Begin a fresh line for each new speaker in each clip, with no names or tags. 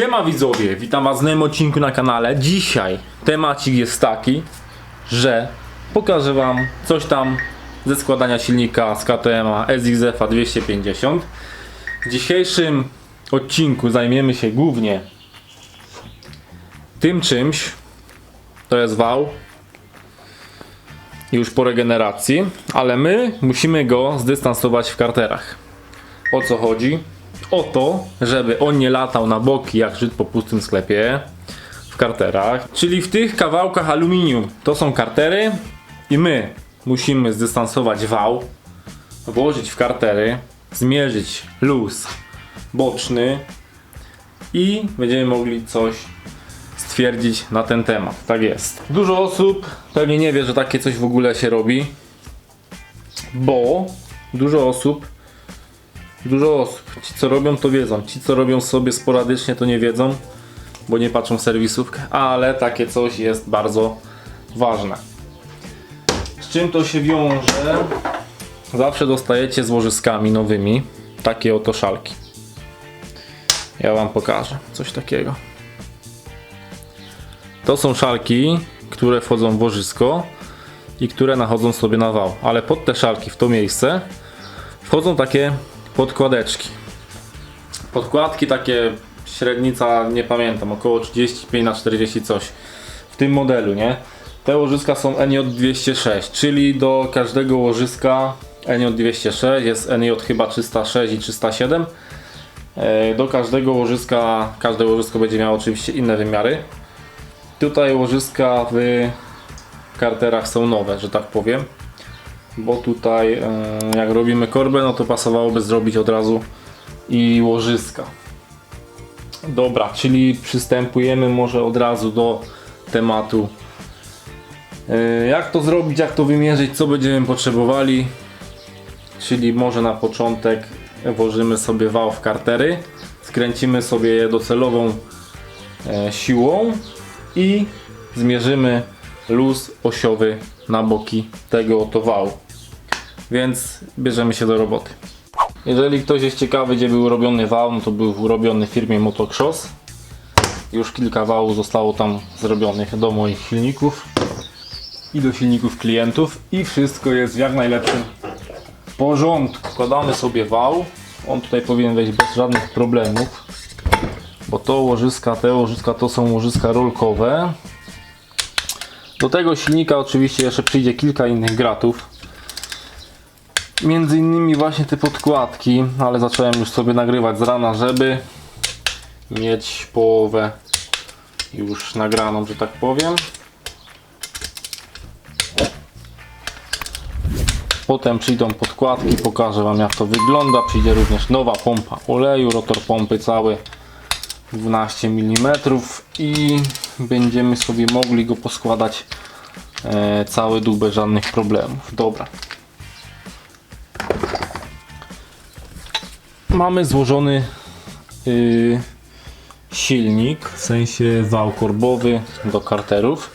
Siema widzowie, witam was w nowym odcinku na kanale. Dzisiaj temacik jest taki, że pokażę wam coś tam ze składania silnika z KTM-a SXF 250. W dzisiejszym odcinku zajmiemy się głównie tym czymś, to jest wał, już po regeneracji, ale my musimy go zdystansować w karterach. O co chodzi? O to, żeby on nie latał na boki jak Żyd po pustym sklepie w karterach. Czyli w tych kawałkach aluminium to są kartery i my musimy zdystansować wał, włożyć w kartery, zmierzyć luz boczny i będziemy mogli coś stwierdzić na ten temat. Tak jest. Dużo osób pewnie nie wie, że takie coś w ogóle się robi, bo dużo osób Dużo osób. Ci co robią to wiedzą. Ci co robią sobie sporadycznie to nie wiedzą, bo nie patrzą w serwisówkę. Ale takie coś jest bardzo ważne. Z czym to się wiąże? Zawsze dostajecie z łożyskami nowymi takie oto szalki. Ja wam pokażę coś takiego. To są szalki, które wchodzą w łożysko i które nachodzą sobie na wał. Ale pod te szalki w to miejsce wchodzą takie podkładeczki. Podkładki takie średnica, nie pamiętam, około 35 na 40 coś. W tym modelu, nie? Te łożyska są NJ206, czyli do każdego łożyska NJ206 jest NJ chyba 306 i 307. E, Do każdego łożyska, każde łożysko będzie miało oczywiście inne wymiary. Tutaj łożyska w karterach są nowe, że tak powiem bo tutaj e, jak robimy korbę, no to pasowałoby zrobić od razu i łożyska. Dobra, czyli przystępujemy może od razu do tematu. E, Jak to zrobić, jak to wymierzyć, co będziemy potrzebowali. Czyli może na początek włożymy sobie wał w kartery, skręcimy sobie je docelową e, siłą i zmierzymy luz osiowy na boki tego oto wału. Więc bierzemy się do roboty. Jeżeli ktoś jest ciekawy, gdzie był robiony wał, no to był robiony w firmie Motocross. Już kilka wałów zostało tam zrobionych do moich silników i do silników klientów i wszystko jest w jak najlepszym porządku. Wkładamy sobie wał. On tutaj powinien wejść bez żadnych problemów. Bo to łożyska, te łożyska to są łożyska rolkowe. Do tego silnika oczywiście jeszcze przyjdzie kilka innych gratów. Między innymi właśnie te podkładki, ale zacząłem już sobie nagrywać z rana, żeby mieć połowę już nagraną, że tak powiem. Potem przyjdą podkładki, pokażę Wam jak to wygląda. Przyjdzie również nowa pompa oleju, rotor pompy cały 12 mm i będziemy sobie mogli go poskładać e, cały dół bez żadnych problemów. Dobra. Mamy złożony y, silnik, w sensie wał korbowy do karterów.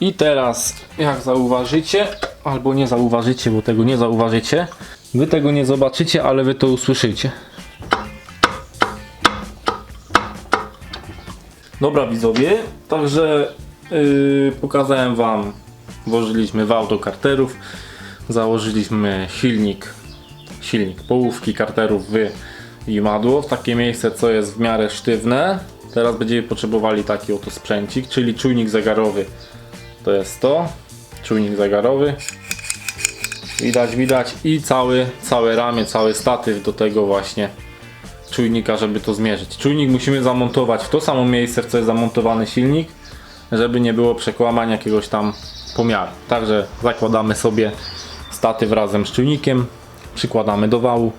I teraz, jak zauważycie, albo nie zauważycie, bo tego nie zauważycie, wy tego nie zobaczycie, ale wy to usłyszycie. Dobra widzowie, także yy, pokazałem wam, włożyliśmy wał do karterów, założyliśmy silnik, silnik połówki karterów w imadło, w takie miejsce co jest w miarę sztywne. Teraz będziemy potrzebowali taki oto sprzęcik, czyli czujnik zegarowy. To jest to, czujnik zegarowy. Widać, widać i cały, całe ramię, cały statyw do tego właśnie czujnika, żeby to zmierzyć. Czujnik musimy zamontować w to samo miejsce, w co jest zamontowany silnik, żeby nie było przekłamania jakiegoś tam pomiaru. Także zakładamy sobie statyw razem z czujnikiem, przykładamy do wału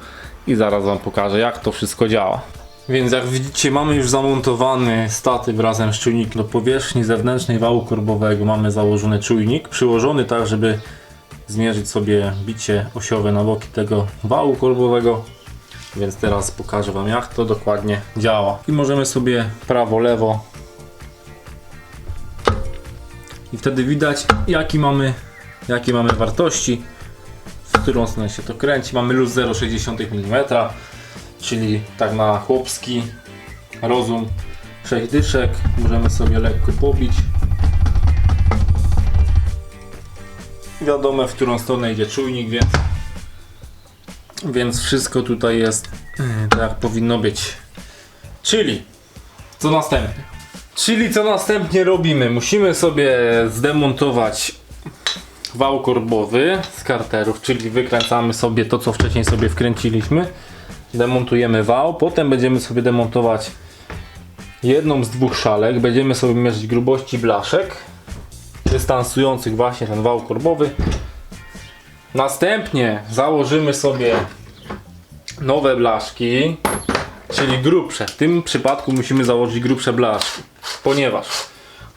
i zaraz Wam pokażę jak to wszystko działa. Więc jak widzicie mamy już zamontowany statyw razem z czujnikiem do powierzchni zewnętrznej wału korbowego. Mamy założony czujnik, przyłożony tak, żeby zmierzyć sobie bicie osiowe na boki tego wału korbowego. Więc teraz pokażę Wam jak to dokładnie działa. I możemy sobie prawo, lewo. I wtedy widać jaki mamy, jakie mamy wartości, w którą stronę się to kręci. Mamy luz 0,6 mm, czyli tak na chłopski rozum 6 dyszek. Możemy sobie lekko pobić. Wiadomo w którą stronę idzie czujnik, więc, więc wszystko tutaj jest e, tak jak powinno być. Czyli co następnie? Czyli co następnie robimy? Musimy sobie zdemontować wał korbowy z karterów, czyli wykręcamy sobie to, co wcześniej sobie wkręciliśmy. Demontujemy wał, potem będziemy sobie demontować jedną z dwóch szalek. Będziemy sobie mierzyć grubości blaszek dystansujących właśnie ten wał korbowy. Następnie założymy sobie nowe blaszki, czyli grubsze. W tym przypadku musimy założyć grubsze blaszki, ponieważ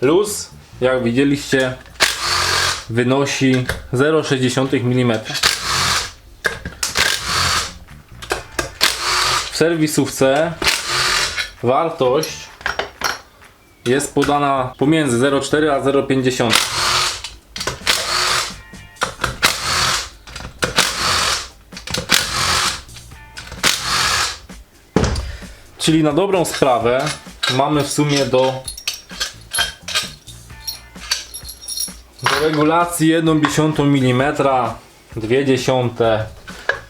luz, jak widzieliście, wynosi 0,6 mm. W serwisówce wartość jest podana pomiędzy 0,4 a 0,50. Czyli na dobrą sprawę mamy w sumie do, do regulacji 1,1 mm, 0,2.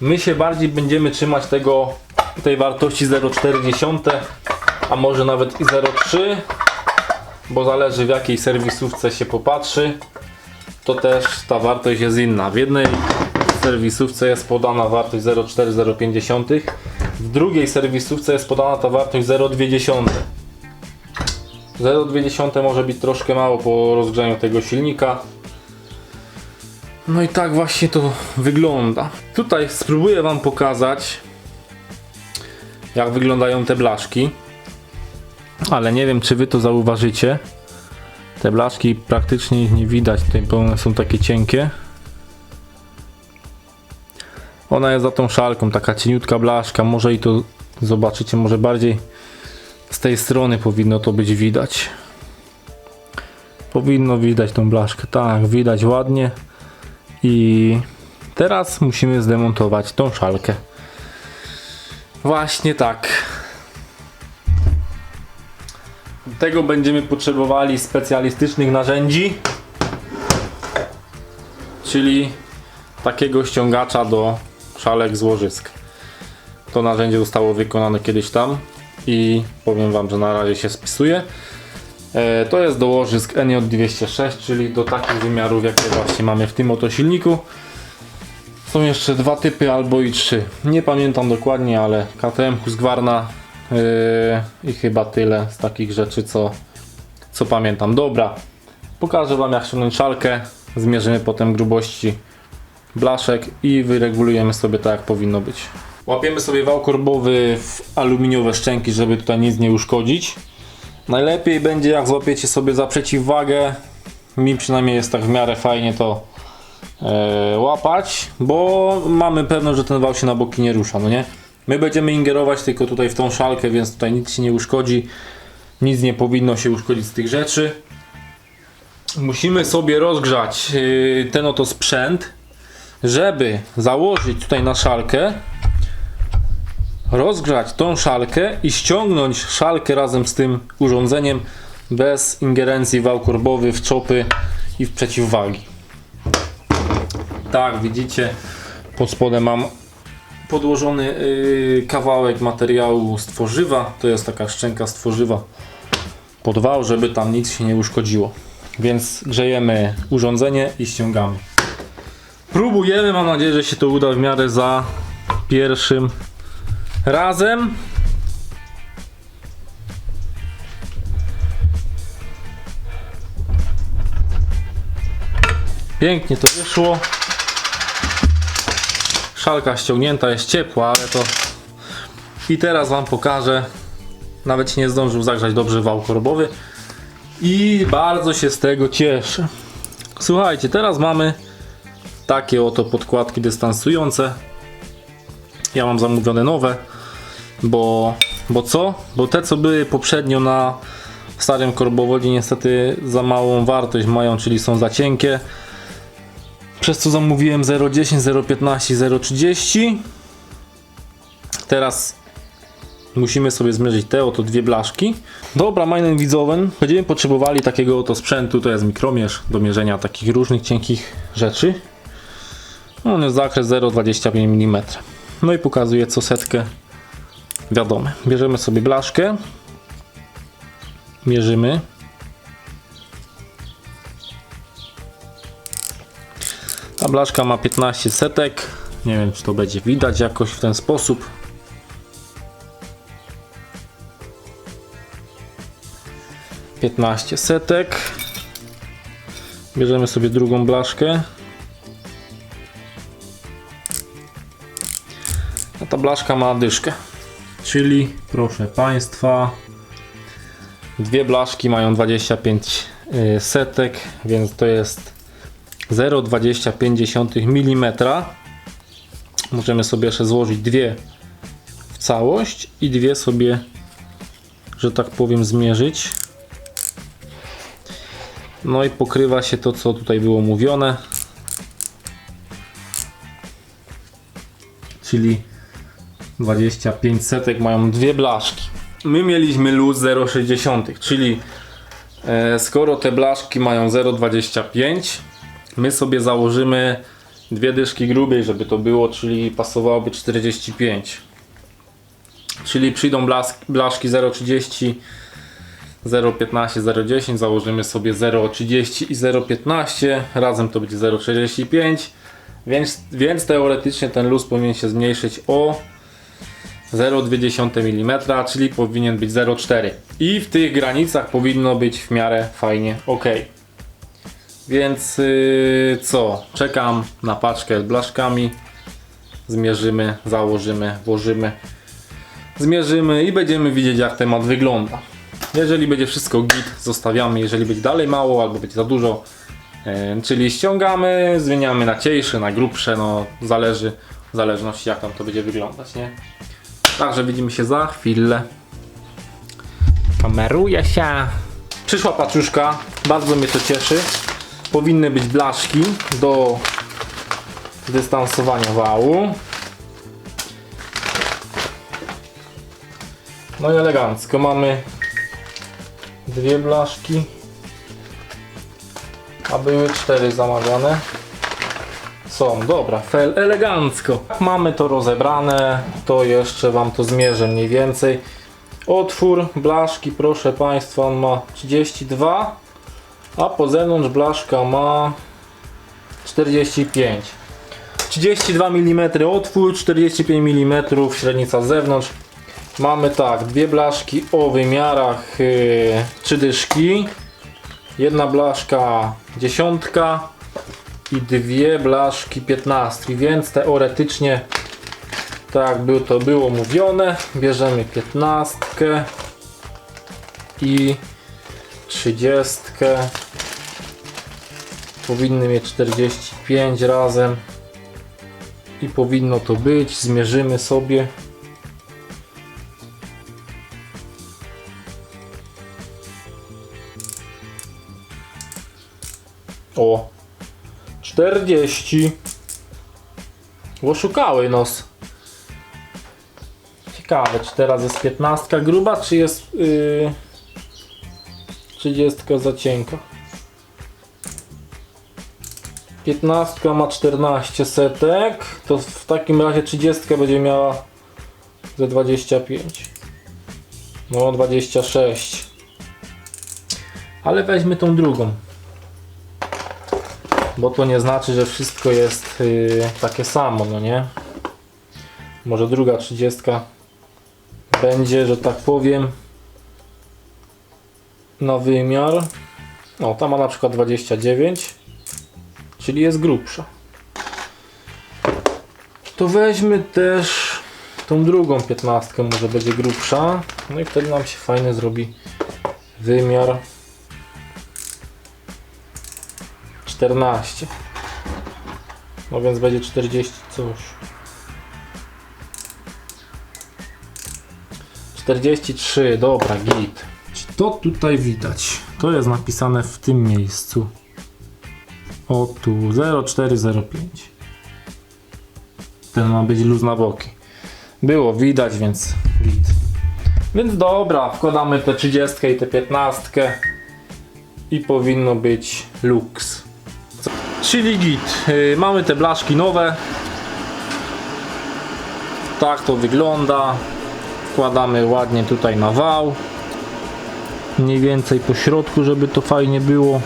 My się bardziej będziemy trzymać tego, tej wartości 0,4, a może nawet i 0,3 bo zależy w jakiej serwisówce się popatrzy, to też ta wartość jest inna. W jednej serwisówce jest podana wartość 0,4-0,50, w drugiej serwisówce jest podana ta wartość 0,2. 0,2 może być troszkę mało po rozgrzaniu tego silnika. No i tak właśnie to wygląda. Tutaj spróbuję Wam pokazać, jak wyglądają te blaszki ale nie wiem czy wy to zauważycie. Te blaszki praktycznie nie widać tutaj, są takie cienkie. Ona jest za tą szalką, taka cieniutka blaszka, może i to zobaczycie, może bardziej z tej strony powinno to być widać. Powinno widać tą blaszkę, tak, widać ładnie. I teraz musimy zdemontować tą szalkę. Właśnie tak. Do tego będziemy potrzebowali specjalistycznych narzędzi, czyli takiego ściągacza do szalek złożysk. To narzędzie zostało wykonane kiedyś tam i powiem Wam, że na razie się spisuje. E, to jest do łożysk NJ206, czyli do takich wymiarów, jakie właśnie mamy w tym oto silniku. Są jeszcze dwa typy albo i trzy. Nie pamiętam dokładnie, ale KTM Husqvarna Yy, I chyba tyle z takich rzeczy, co, co pamiętam. Dobra, pokażę Wam jak ściągnąć szalkę, zmierzymy potem grubości blaszek i wyregulujemy sobie tak jak powinno być. Łapiemy sobie wał korbowy w aluminiowe szczęki, żeby tutaj nic nie uszkodzić. Najlepiej będzie jak złapiecie sobie za przeciwwagę. Mi przynajmniej jest tak w miarę fajnie to e, łapać, bo mamy pewność, że ten wał się na boki nie rusza, no nie? My będziemy ingerować tylko tutaj w tą szalkę, więc tutaj nic się nie uszkodzi. Nic nie powinno się uszkodzić z tych rzeczy. Musimy sobie rozgrzać yy, ten oto sprzęt, żeby założyć tutaj na szalkę, rozgrzać tą szalkę i ściągnąć szalkę razem z tym urządzeniem bez ingerencji wał korbowy w czopy i w przeciwwagi. Tak, widzicie, pod spodem mam podłożony yy, kawałek materiału z tworzywa. To jest taka szczęka z tworzywa pod wał, żeby tam nic się nie uszkodziło. Więc grzejemy urządzenie i ściągamy. Próbujemy, mam nadzieję, że się to uda w miarę za pierwszym razem. Pięknie to wyszło. Szalka ściągnięta, jest ciepła, ale to... I teraz Wam pokażę. Nawet nie zdążył zagrzać dobrze wał korbowy. I bardzo się z tego cieszę. Słuchajcie, teraz mamy takie oto podkładki dystansujące. Ja mam zamówione nowe, bo, bo co? Bo te co były poprzednio na starym korbowodzie niestety za małą wartość mają, czyli są za cienkie przez co zamówiłem 0,10, 0,15, 0,30 teraz Musimy sobie zmierzyć te oto dwie blaszki. Dobra, majnym widzowen, będziemy potrzebowali takiego oto sprzętu, to jest mikromierz do mierzenia takich różnych cienkich rzeczy. On jest zakres 0,25 mm. No i pokazuje co setkę wiadomo. Bierzemy sobie blaszkę. Mierzymy. Ta blaszka ma 15 setek. Nie wiem, czy to będzie widać jakoś w ten sposób. Piętnaście setek. Bierzemy sobie drugą blaszkę. A ta blaszka ma dyszkę. Czyli, proszę Państwa, dwie blaszki mają 25 y, setek, więc to jest 0,25 mm. Możemy sobie jeszcze złożyć dwie w całość i dwie sobie, że tak powiem, zmierzyć. No i pokrywa się to, co tutaj było mówione. Czyli 25 setek mają dwie blaszki. My mieliśmy luz 0,60, czyli e, skoro te blaszki mają 0,25, my sobie założymy dwie dyszki grubiej, żeby to było, czyli pasowałoby 45. Czyli przyjdą blask, blaszki 0,30, 0,15, 0,10, założymy sobie 0,30 i 0,15, razem to będzie 0,45, więc, więc teoretycznie ten luz powinien się zmniejszyć o 0,2 mm, czyli powinien być 0,4 i w tych granicach powinno być w miarę fajnie ok. Więc yy, co? Czekam na paczkę z blaszkami. Zmierzymy, założymy, włożymy, zmierzymy i będziemy widzieć jak temat wygląda. Jeżeli będzie wszystko git, zostawiamy. Jeżeli będzie dalej mało albo będzie za dużo, yy, czyli ściągamy, zmieniamy na cieńsze, na grubsze, no zależy w zależności jak tam to będzie wyglądać, nie? Także widzimy się za chwilę. Kameruje się. Przyszła paczuszka, bardzo mnie to cieszy. Powinny być blaszki do dystansowania wału. No i elegancko. Mamy dwie blaszki. A były cztery zamawiane. Są, dobra, fel elegancko. Mamy to rozebrane, to jeszcze Wam to zmierzę mniej więcej. Otwór blaszki, proszę Państwa, on ma 32, a po zewnątrz blaszka ma 45. 32 mm otwór, 45 mm średnica z zewnątrz. Mamy tak, dwie blaszki o wymiarach yy, trzy dyszki. Jedna blaszka dziesiątka i dwie blaszki 15, więc teoretycznie tak by to było mówione, bierzemy 15 i 30 powinny mieć 45 razem i powinno to być, zmierzymy sobie. O 40. Oszukały nos. Ciekawe, czy teraz jest 15 gruba, czy jest yy, 30 za cienka. 15 ma 14 setek, to w takim razie 30 będzie miała ze 25. No 26. Ale weźmy tą drugą bo to nie znaczy, że wszystko jest yy, takie samo, no nie? Może druga trzydziestka będzie, że tak powiem, na wymiar. O, ta ma na przykład 29, czyli jest grubsza. To weźmy też tą drugą piętnastkę, może będzie grubsza. No i wtedy nam się fajnie zrobi wymiar 14. No więc będzie 40 coś. 43, dobra, git. To tutaj widać. To jest napisane w tym miejscu. O tu 0405. Ten ma być luz na boki. Było widać, więc git. Więc dobra, wkładamy te 30 i te 15 i powinno być luks. Czyli git. Yy, mamy te blaszki nowe. Tak to wygląda. Wkładamy ładnie tutaj na wał. Mniej więcej po środku, żeby to fajnie było.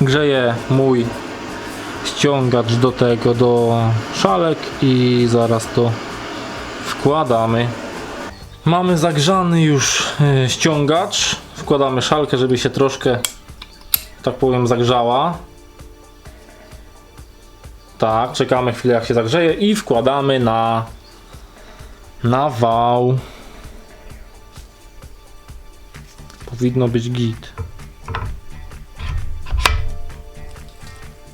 Grzeje mój ściągacz do tego, do szalek i zaraz to wkładamy. Mamy zagrzany już e, ściągacz. Wkładamy szalkę, żeby się troszkę, tak powiem, zagrzała. Tak, czekamy chwilę jak się zagrzeje i wkładamy na na wał. Powinno być git.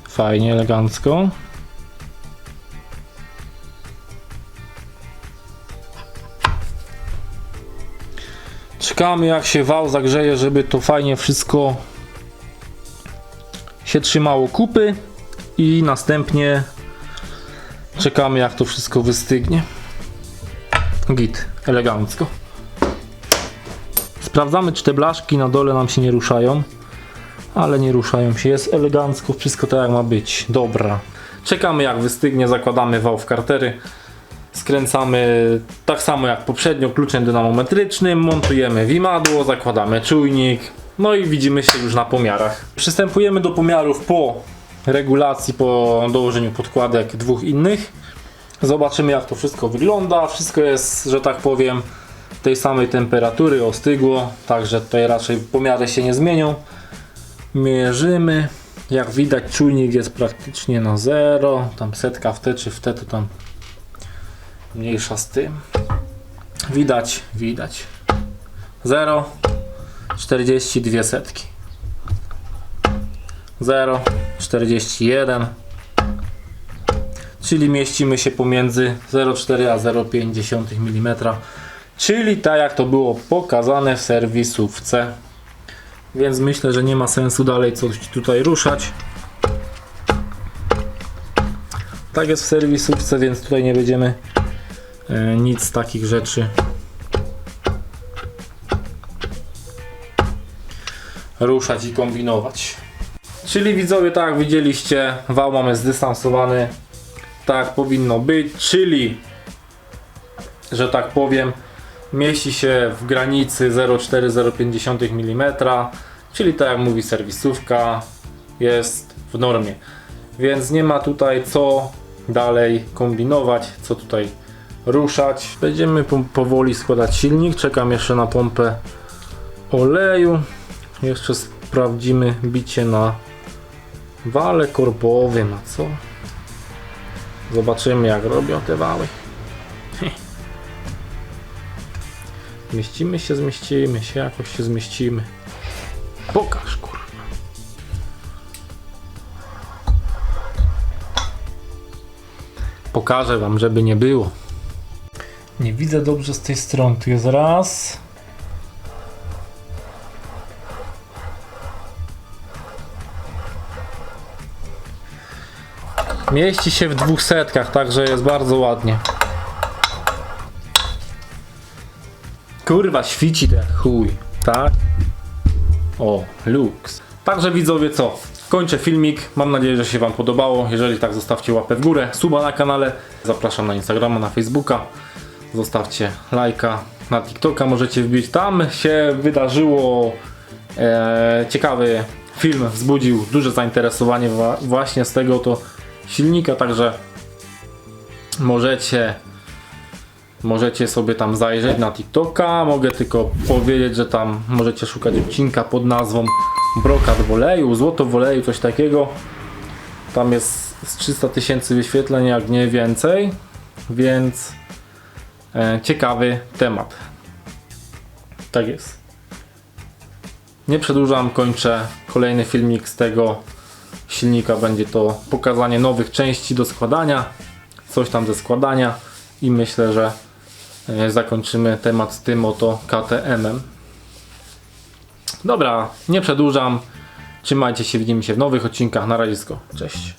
Fajnie, elegancko. Czekamy jak się wał zagrzeje, żeby to fajnie wszystko się trzymało kupy i następnie czekamy jak to wszystko wystygnie. Git, elegancko. Sprawdzamy czy te blaszki na dole nam się nie ruszają. Ale nie ruszają się, jest elegancko, wszystko tak jak ma być. Dobra. Czekamy jak wystygnie, zakładamy wał w kartery. Skręcamy tak samo jak poprzednio kluczem dynamometrycznym, montujemy wimadło, zakładamy czujnik, no i widzimy się już na pomiarach. Przystępujemy do pomiarów po regulacji, po dołożeniu podkładek dwóch innych. Zobaczymy jak to wszystko wygląda. Wszystko jest, że tak powiem, tej samej temperatury, ostygło, także tutaj raczej pomiary się nie zmienią. Mierzymy. Jak widać czujnik jest praktycznie na zero. Tam setka w te czy w te to tam mniejsza z tym. Widać, widać. 0, 42 setki. 0, 41. Czyli mieścimy się pomiędzy 0,4 a 0,5 mm. Czyli tak jak to było pokazane w serwisówce. Więc myślę, że nie ma sensu dalej coś tutaj ruszać. Tak jest w serwisówce, więc tutaj nie będziemy e, nic takich rzeczy ruszać i kombinować. Czyli widzowie, tak jak widzieliście, wał mamy zdystansowany. Tak powinno być, czyli że tak powiem, mieści się w granicy 0,4-0,5 mm, czyli tak jak mówi serwisówka, jest w normie. Więc nie ma tutaj co dalej kombinować, co tutaj ruszać. Będziemy po- powoli składać silnik. Czekam jeszcze na pompę oleju. Jeszcze sprawdzimy bicie na wale korbowym, a co? Zobaczymy jak robią te wały. Zmieścimy się, zmieścimy się, jakoś się zmieścimy. Pokaż, kurwa. Pokażę wam, żeby nie było. Nie widzę dobrze z tej strony. Tu jest raz. Mieści się w dwóch setkach, także jest bardzo ładnie. Kurwa, świci jak chuj, tak? O, luks. Także widzowie co? Kończę filmik. Mam nadzieję, że się Wam podobało. Jeżeli tak, zostawcie łapę w górę, suba na kanale. Zapraszam na Instagrama, na Facebooka. Zostawcie lajka. Na TikToka możecie wbić. Tam się wydarzyło e, ciekawy film. Wzbudził duże zainteresowanie wa- właśnie z tego to silnika. Także możecie Możecie sobie tam zajrzeć na TikToka. Mogę tylko powiedzieć, że tam możecie szukać odcinka pod nazwą Brokat w oleju, Złoto w oleju, coś takiego. Tam jest z 300 tysięcy wyświetleń, jak nie więcej. Więc e, ciekawy temat. Tak jest. Nie przedłużam, kończę kolejny filmik z tego silnika. Będzie to pokazanie nowych części do składania, coś tam ze składania i myślę, że e, zakończymy temat tym oto KTM-em. Dobra, nie przedłużam. Trzymajcie się, widzimy się w nowych odcinkach. Na razie, cześć.